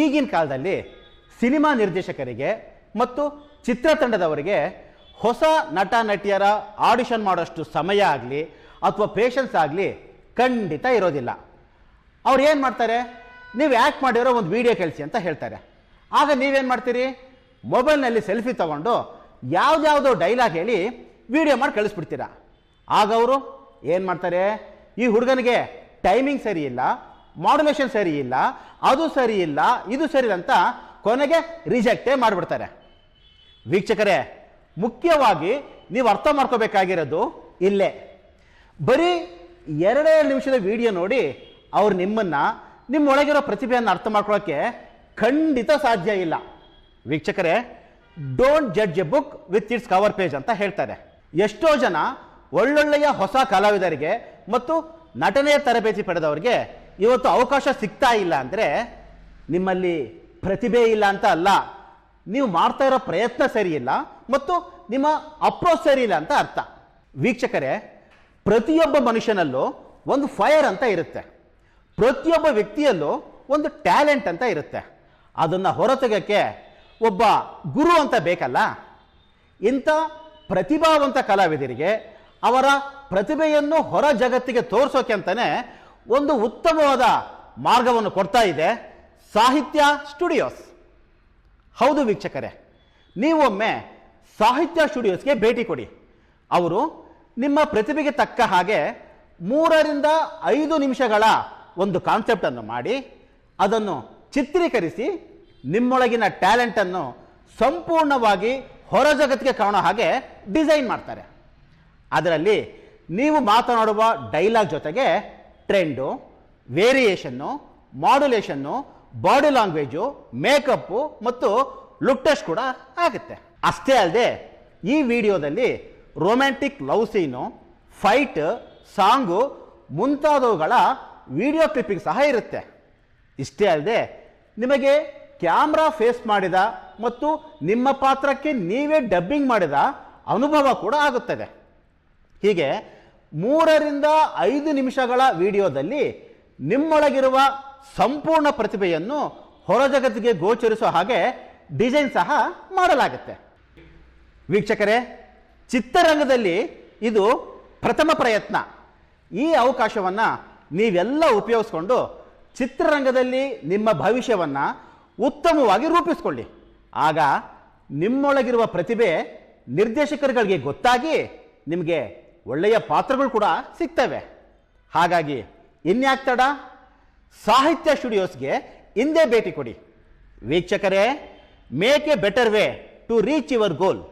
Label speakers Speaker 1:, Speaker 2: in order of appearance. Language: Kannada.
Speaker 1: ಈಗಿನ ಕಾಲದಲ್ಲಿ ಸಿನಿಮಾ ನಿರ್ದೇಶಕರಿಗೆ ಮತ್ತು ಚಿತ್ರತಂಡದವರಿಗೆ ಹೊಸ ನಟ, ನಟಿಯರ ಆಡಿಷನ್ ಮಾಡೋಷ್ಟು ಸಮಯ ಆಗಲಿ ಅಥವಾ ಪೇಷನ್ಸ್ ಆಗಲಿ ಖಂಡಿತ ಇರೋದಿಲ್ಲ. ಅವ್ರು ಏನು ಮಾಡ್ತಾರೆ? ನೀವು ಆ್ಯಕ್ಟ್ ಮಾಡಿರೋ ಒಂದು ವಿಡಿಯೋ ಕಳಿಸಿ ಅಂತ ಹೇಳ್ತಾರೆ. ಆಗ ನೀವೇನು ಮಾಡ್ತೀರಿ? ಮೊಬೈಲ್ನಲ್ಲಿ ಸೆಲ್ಫಿ ತಗೊಂಡು ಯಾವುದ್ಯಾವುದೋ ಡೈಲಾಗ್ ಹೇಳಿ ವಿಡಿಯೋ ಮಾಡಿ ಕಳಿಸ್ಬಿಡ್ತೀರಾ. ಆಗ ಅವರು ಏನು ಮಾಡ್ತಾರೆ? ಈ ಹುಡುಗನಿಗೆ ಟೈಮಿಂಗ್ ಸರಿ ಇಲ್ಲ. ಮಾಡ್ಯುಲೇಷನ್ ಸರಿ ಇಲ್ಲ, ಅದು ಸರಿ ಇಲ್ಲ, ಇದು ಸರಿ ಅಂತ ಕೊನೆಗೆ ರಿಜೆಕ್ಟೇ ಮಾಡಿಬಿಡ್ತಾರೆ. ವೀಕ್ಷಕರೇ, ಮುಖ್ಯವಾಗಿ ನೀವು ಅರ್ಥ ಮಾಡ್ಕೋಬೇಕಾಗಿರೋದು ಇಲ್ಲೇ. ಬರೀ ಎರಡೇ ನಿಮಿಷದ ವಿಡಿಯೋ ನೋಡಿ ಅವ್ರು ನಿಮ್ಮನ್ನು, ನಿಮ್ಮೊಳಗಿರೋ ಪ್ರತಿಭೆಯನ್ನು ಅರ್ಥ ಮಾಡ್ಕೊಳ್ಳೋಕ್ಕೆ ಖಂಡಿತ ಸಾಧ್ಯ ಇಲ್ಲ. ವೀಕ್ಷಕರೇ don't judge a book with its cover page ಅಂತ ಹೇಳ್ತಾರೆ. ಎಷ್ಟೋ ಜನ ಒಳ್ಳೊಳ್ಳೆಯ ಹೊಸ ಕಲಾವಿದರಿಗೆ ಮತ್ತು ನಟನೆಯ ತರಬೇತಿ ಪಡೆದವರಿಗೆ ಇವತ್ತು ಅವಕಾಶ ಸಿಗ್ತಾ ಇಲ್ಲ ಅಂದರೆ ನಿಮ್ಮಲ್ಲಿ ಪ್ರತಿಭೆ ಇಲ್ಲ ಅಂತ ಅಲ್ಲ. ನೀವು ಮಾಡ್ತಾ ಇರೋ ಪ್ರಯತ್ನ ಸರಿಯಿಲ್ಲ ಮತ್ತು ನಿಮ್ಮ ಅಪ್ರೋಚ್ ಸರಿಯಿಲ್ಲ ಅಂತ ಅರ್ಥ. ವೀಕ್ಷಕರೇ, ಪ್ರತಿಯೊಬ್ಬ ಮನುಷ್ಯನಲ್ಲೂ ಒಂದು ಫೈರ್ ಅಂತ ಇರುತ್ತೆ. ಪ್ರತಿಯೊಬ್ಬ ವ್ಯಕ್ತಿಯಲ್ಲೂ ಒಂದು ಟ್ಯಾಲೆಂಟ್ ಅಂತ ಇರುತ್ತೆ. ಅದನ್ನು ಹೊರತೆಗೋಕ್ಕೆ ಒಬ್ಬ ಗುರು ಅಂತ ಬೇಕಲ್ಲ? ಇಂಥ ಪ್ರತಿಭಾವಂತ ಕಲಾವಿದರಿಗೆ ಅವರ ಪ್ರತಿಭೆಯನ್ನು ಹೊರ ಜಗತ್ತಿಗೆ ತೋರಿಸೋಕೆ ಅಂತಾನೆ ಒಂದು ಉತ್ತಮವಾದ ಮಾರ್ಗವನ್ನು ಕೊಡ್ತಾ ಇದೆ. ಸಾಹಿತ್ಯ ಸ್ಟುಡಿಯೋಸ್. ಹೌದು ವೀಕ್ಷಕರೇ, ನೀವೊಮ್ಮೆ ಸಾಹಿತ್ಯ ಸ್ಟುಡಿಯೋಸ್ಗೆ ಭೇಟಿ ಕೊಡಿ. ಅವರು ನಿಮ್ಮ ಪ್ರತಿಭೆಗೆ ತಕ್ಕ ಹಾಗೆ ಮೂರರಿಂದ ಐದು ನಿಮಿಷಗಳ ಒಂದು ಕಾನ್ಸೆಪ್ಟನ್ನು ಮಾಡಿ, ಅದನ್ನು ಚಿತ್ರೀಕರಿಸಿ ನಿಮ್ಮೊಳಗಿನ ಟ್ಯಾಲೆಂಟನ್ನು ಸಂಪೂರ್ಣವಾಗಿ ಹೊರ ಜಗತ್ತಿಗೆ ಕಾಣೋ ಹಾಗೆ ಡಿಸೈನ್ ಮಾಡ್ತಾರೆ. ಅದರಲ್ಲಿ ನೀವು ಮಾತನಾಡುವ ಡೈಲಾಗ್ ಜೊತೆಗೆ trend variation modulation body language makeup ಮತ್ತು ಲುಕ್ ಟೆಸ್ಟ್ ಕೂಡ ಆಗುತ್ತೆ. ಅಷ್ಟೇ ಅಲ್ಲದೆ, ಈ ವಿಡಿಯೋದಲ್ಲಿ romantic love scene fight song ಮುಂತಾದವುಗಳ ವಿಡಿಯೋ ಕ್ಲಿಪ್ಪಿಂಗ್ ಸಹ ಇರುತ್ತೆ. ಇಷ್ಟೇ ಅಲ್ಲದೆ, ನಿಮಗೆ ಕ್ಯಾಮ್ರಾ ಫೇಸ್ ಮಾಡಿದ ಮತ್ತು ನಿಮ್ಮ ಪಾತ್ರಕ್ಕೆ ನೀವೇ ಡಬ್ಬಿಂಗ್ ಮಾಡಿದ ಅನುಭವ ಕೂಡ ಆಗುತ್ತದೆ. ಹೀಗೆ ಮೂರರಿಂದ ಐದು ನಿಮಿಷಗಳ ವಿಡಿಯೋದಲ್ಲಿ ನಿಮ್ಮೊಳಗಿರುವ ಸಂಪೂರ್ಣ ಪ್ರತಿಭೆಯನ್ನು ಹೊರ ಜಗತ್ತಿಗೆ ಗೋಚರಿಸುವ ಹಾಗೆ ಡಿಸೈನ್ ಸಹ ಮಾಡಲಾಗುತ್ತೆ. ವೀಕ್ಷಕರೇ ಚಿತ್ರರಂಗದಲ್ಲಿ ಇದು ಪ್ರಥಮ ಪ್ರಯತ್ನ. ಈ ಅವಕಾಶವನ್ನು ನೀವೆಲ್ಲ ಉಪಯೋಗಿಸ್ಕೊಂಡು ಚಿತ್ರರಂಗದಲ್ಲಿ ನಿಮ್ಮ ಭವಿಷ್ಯವನ್ನು ಉತ್ತಮವಾಗಿ ರೂಪಿಸ್ಕೊಳ್ಳಿ. ಆಗ ನಿಮ್ಮೊಳಗಿರುವ ಪ್ರತಿಭೆ ನಿರ್ದೇಶಕರುಗಳಿಗೆ ಗೊತ್ತಾಗಿ ನಿಮಗೆ ಒಳ್ಳೆಯ ಪಾತ್ರಗಳು ಕೂಡ ಸಿಗ್ತವೆ. ಹಾಗಾಗಿ ಇನ್ಯಾಕ್ತಡ? ಸಾಹಿತ್ಯ ಸ್ಟುಡಿಯೋಸ್ಗೆ ಹಿಂದೆ ಭೇಟಿ ಕೊಡಿ. ವೀಕ್ಷಕರೇ, make a better way to reach your goal.